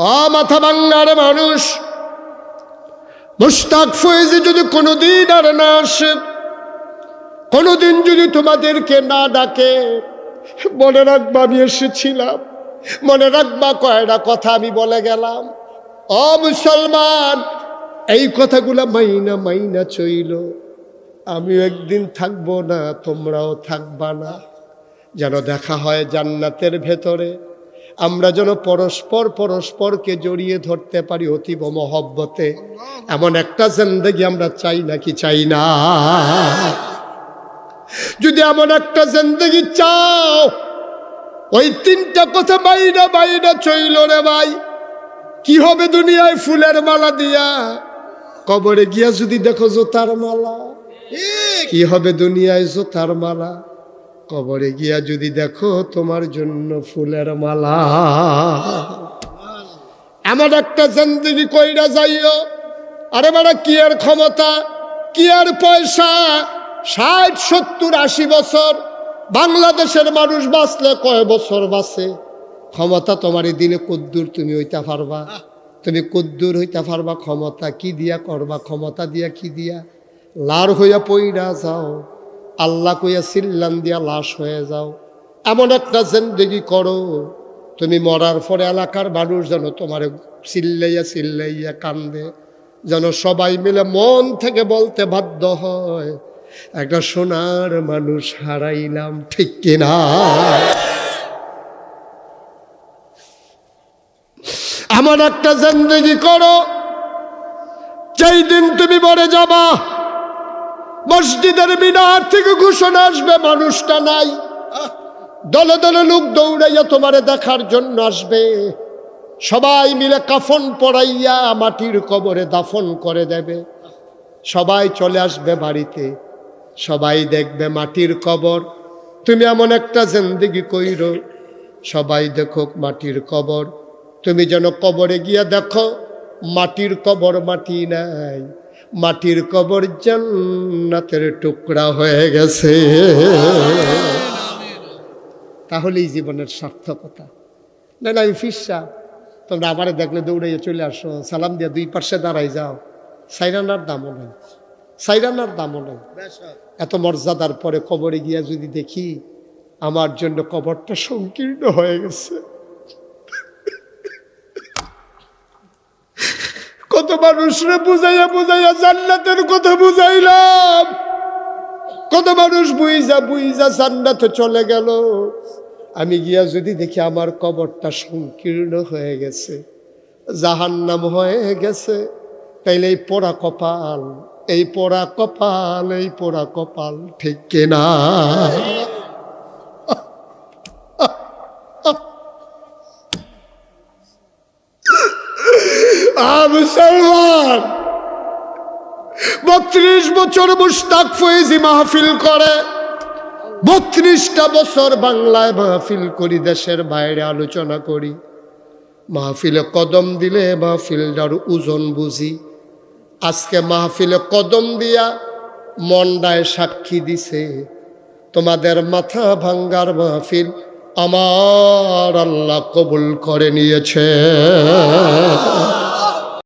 অ মাথা বাংলার মানুষ। মুস্তাক ফয়েজি যদি কোনোদিন আর না আসে, কোনোদিন যদি তোমাদেরকে না ডাকে, মনে রাখবা আমি এসেছিলাম। মনে রাখবা কয়টা কথা আমি বলে গেলাম। অ মুসলমান, এই কথাগুলা মাইনা মাইনা চইল। আমিও একদিন থাকব না, তোমরাও থাকবা না। যেন দেখা হয় জান্নাতের ভেতরে। আমরা যেন পরস্পর পরস্পরকে জড়িয়ে ধরতে পারি অতীব মহব্বতে। এমন একটা জিন্দগি আমরা চাই নাকি চাই না? যদি এমন একটা জিন্দগি চাও, ওই তিনটা কথা বাইনা বাইনা চইল রে ভাই। কি হবে দুনিয়ায় ফুলের মালা দিয়া? কবরে গিয়া যদি দেখো জোতার মালা, কি হবে দুনিয়ায় জোতার মালা? কবরে গিয়া যদি দেখো তোমার জন্য ফুলের মালা। এমন একটা জিন্দগি কইরা যাইও। আরে বাড়া, কি আর ক্ষমতা? কি আর পয়সা? ষাট, সত্তর, আশি বছর। বাংলাদেশের মানুষ বাঁচলে কয় বছর বাঁচে? ক্ষমতা তোমারই দিলে কদ্দুর তুমি হইতে পারবা। তুমি কদ্দুর হইতে পারবা, ক্ষমতা কি দিয়া করবা? ক্ষমতা দিয়া কি দিয়া? লার হইয়া পইরা যাও। আল্লাহ কইয়া সিল্লান দিয়া লাশ হয়ে যাও। এমন একটা জিন্দগি করো, তুমি মরার পরে এলাকার মানুষ যেন তোমার চিল্লাইয়া চিল্লাইয়া কান্দে, যেন সবাই মিলে মন থেকে বলতে বাধ্য হয়, একটা সোনার মানুষ হারাইলাম, ঠিক কিনা এমন একটা জিন্দগি করো, যেই দিন তুমি মরে যাবা মসজিদের মিনার থেকে ঘোষণা আসবে, মানুষটা নাই। দলে দলে লোক দৌড়াইয়া তোমারে দেখার জন্য আসবে। সবাই মিলে কাফন পড়াইয়া মাটির কবরে দাফন করে দেবে। সবাই চলে আসবে বাড়িতে। সবাই দেখবে মাটির কবর। তুমি এমন একটা জিন্দগি কইর, সবাই দেখো মাটির কবর। তুমি যেন কবরে গিয়া দেখো মাটির কবর মাটি নাই, মাটির কবর জান্নাতের টুকরা হয়ে গেছে। তাহলেই জীবনের সার্থকতা। না না ফিসা তোমরা আবারে দেখলে দৌড়াইয়ে চলে আসো, সালাম দিয়ে দুই পাশে দাঁড়াই যাও। সাইরানার দামও নাই, সাইরানার দামও নাই। এত মর্যাদার পরে কবরে গিয়া যদি দেখি, আমার জন্য কবরটা সংকীর্ণ হয়ে গেছে। কত মানুষরে বুঝাইয়া বুঝাইয়া জান্নাতের কথা বুঝাইলাম। কত মানুষ বুঝা বুঝা জান্নাতে চলে গেল। আমি গিয়া যদি দেখি আমার কবরটা সংকীর্ণ হয়ে গেছে, জাহান্নাম হয়ে গেছে, তাইলে এই পোড়া কপাল, এই পোড়া কপাল, এই পোড়া কপাল ঠিক কিনা? মুসলমান। বত্রিশ বছর মুস্তাক ফয়েজি মাহফিল করে। বত্রিশটা বছর বাংলায় মাহফিল করি, দেশের বাইরে আলোচনা করি। মাহফিলে কদম দিলে মাহফিলটার ওজন বুঝি। আজকে মাহফিলে কদম দিয়া মন্ডায় সাক্ষী দিছে, তোমাদের মাথা ভাঙ্গার মাহফিল আমার আল্লাহ কবুল করে নিয়েছে।